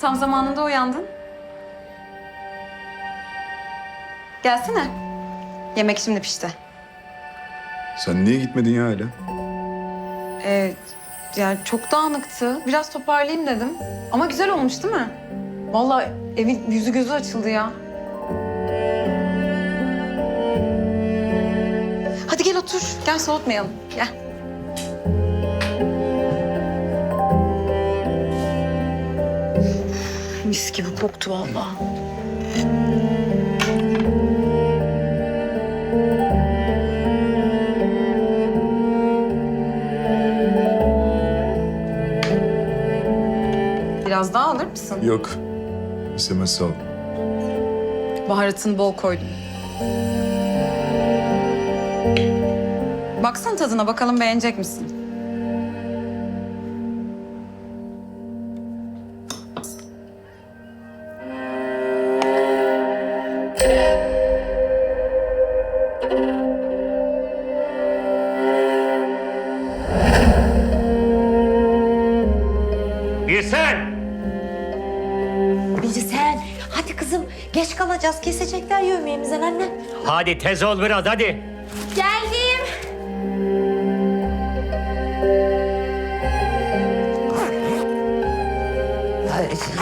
Tam zamanında uyandın. Gelsene. Yemek şimdi pişti. Sen niye gitmedin ya hala? Ee, yani çok dağınıktı. Biraz toparlayayım dedim. Ama güzel olmuş değil mi? Vallahi evin yüzü gözü açıldı ya. Hadi gel otur. Gel soğutmayalım. Gel. Mis gibi koktu vallahi. Biraz daha alır mısın? Yok. İstemez sağ ol. Baharatını bol koydum. Baksana tadına bakalım beğenecek misin? Geç kalacağız. Kesecekler yemeğimizden anne. Hadi tez ol biraz hadi. Geldim.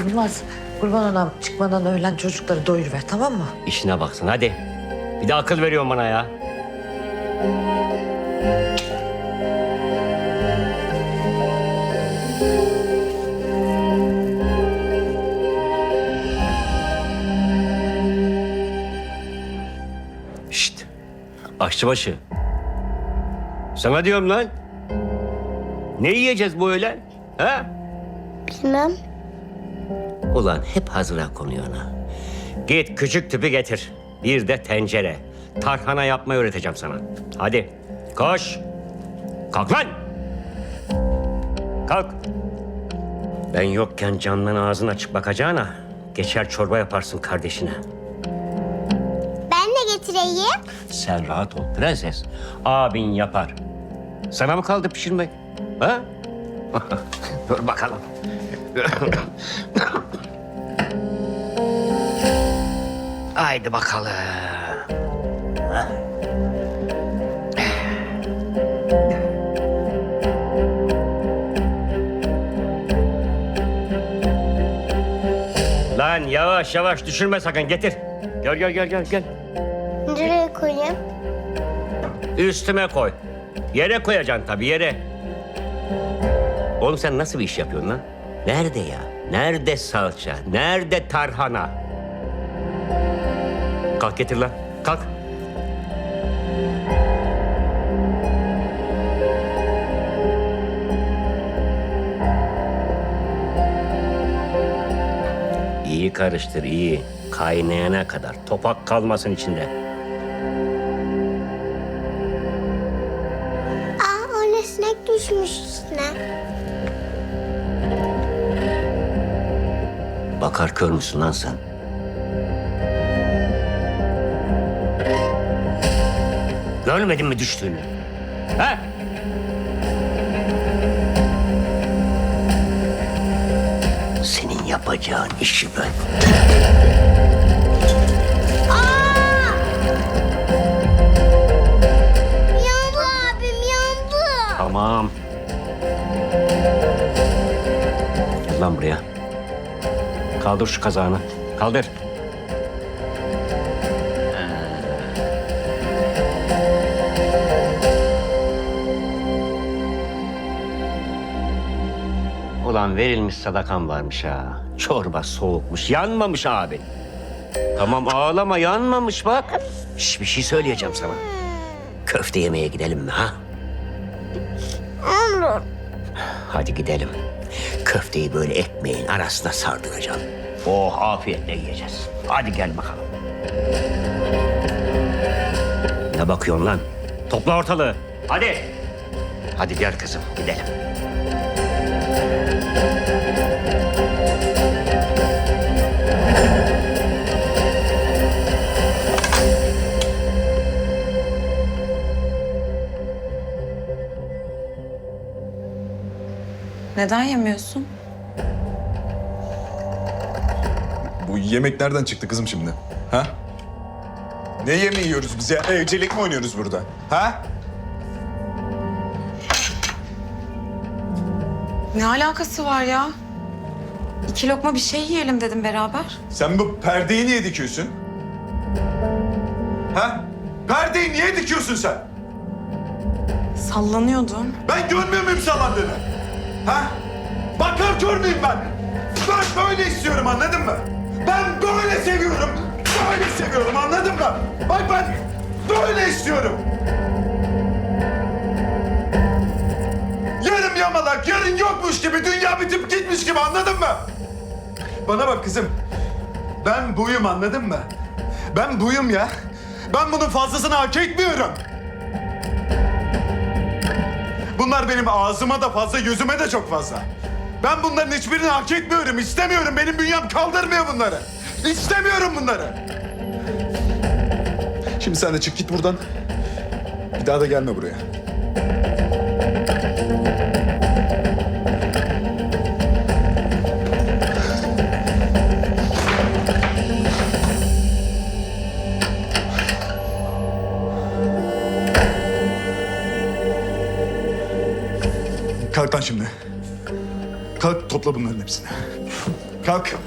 Yılmaz kurban anam çıkmadan öğlen çocukları doyuruver tamam mı? İşine baksın hadi. Bir de akıl veriyorsun bana ya. Aşçıbaşı. Sana diyorum lan. Ne yiyeceğiz bu öğlen? Ha? Bilmem. Ulan hep hazıra konuyor ha. Git küçük tüpü getir. Bir de tencere. Tarhana yapmayı öğreteceğim sana. Hadi koş. Kalk lan. Kalk. Ben yokken candan ağzın açık bakacağına geçer çorba yaparsın kardeşine. Sen rahat ol prenses. Abin yapar. Sana mı kaldı pişirmek? Ha? Dur bakalım. Haydi bakalım. Lan yavaş yavaş düşürme sakın getir. Gel gel gel gel gel. Koyayım? Üstüme koy. Yere koyacaksın tabii yere. Oğlum sen nasıl bir iş yapıyorsun lan? Nerede ya? Nerede salça? Nerede tarhana? Kalk getir lan. Kalk. İyi karıştır iyi. Kaynayana kadar topak kalmasın içinde. Düşmüş üstüne. Bakar kör müsün lan sen? Görmedin mi düştüğünü? Ha? Senin yapacağın işi ben. Gel lan buraya. Kaldır şu kazağını. Kaldır. Ulan verilmiş sadakan varmış ha. Çorba soğukmuş, yanmamış abi. Tamam ağlama, yanmamış bak. Şş, bir şey söyleyeceğim sana. Köfte yemeye gidelim mi ha? Olur. Hadi gidelim. Köfteyi böyle ekmeğin arasına sardıracağım. Oh afiyetle yiyeceğiz. Hadi gel bakalım. Ne bakıyorsun lan? Topla ortalığı. Hadi. Hadi gel kızım gidelim. Neden yemiyorsun? Bu yemek nereden çıktı kızım şimdi? Ha? Ne yemeği yiyoruz biz ya? Evcilik mi oynuyoruz burada? Ha? Ne alakası var ya? İki lokma bir şey yiyelim dedim beraber. Sen bu perdeyi niye dikiyorsun? Ha? Perdeyi niye dikiyorsun sen? Sallanıyordum. Ben görmüyor muyum sallandığını? Ha? Bakar kör müyüm ben? Ben böyle istiyorum anladın mı? Ben böyle seviyorum. Böyle seviyorum anladın mı? Bak ben böyle istiyorum. Yarım yamalak, yarın yokmuş gibi, dünya bitip gitmiş gibi anladın mı? Bana bak kızım. Ben buyum anladın mı? Ben buyum ya. Ben bunun fazlasını hak etmiyorum. Bunlar benim ağzıma da fazla, yüzüme de çok fazla. Ben bunların hiçbirini hak etmiyorum, istemiyorum. Benim bünyem kaldırmıyor bunları. İstemiyorum bunları. Şimdi sen de çık git buradan. Bir daha da gelme buraya. Kalk lan şimdi. Kalk topla bunların hepsini. Kalk.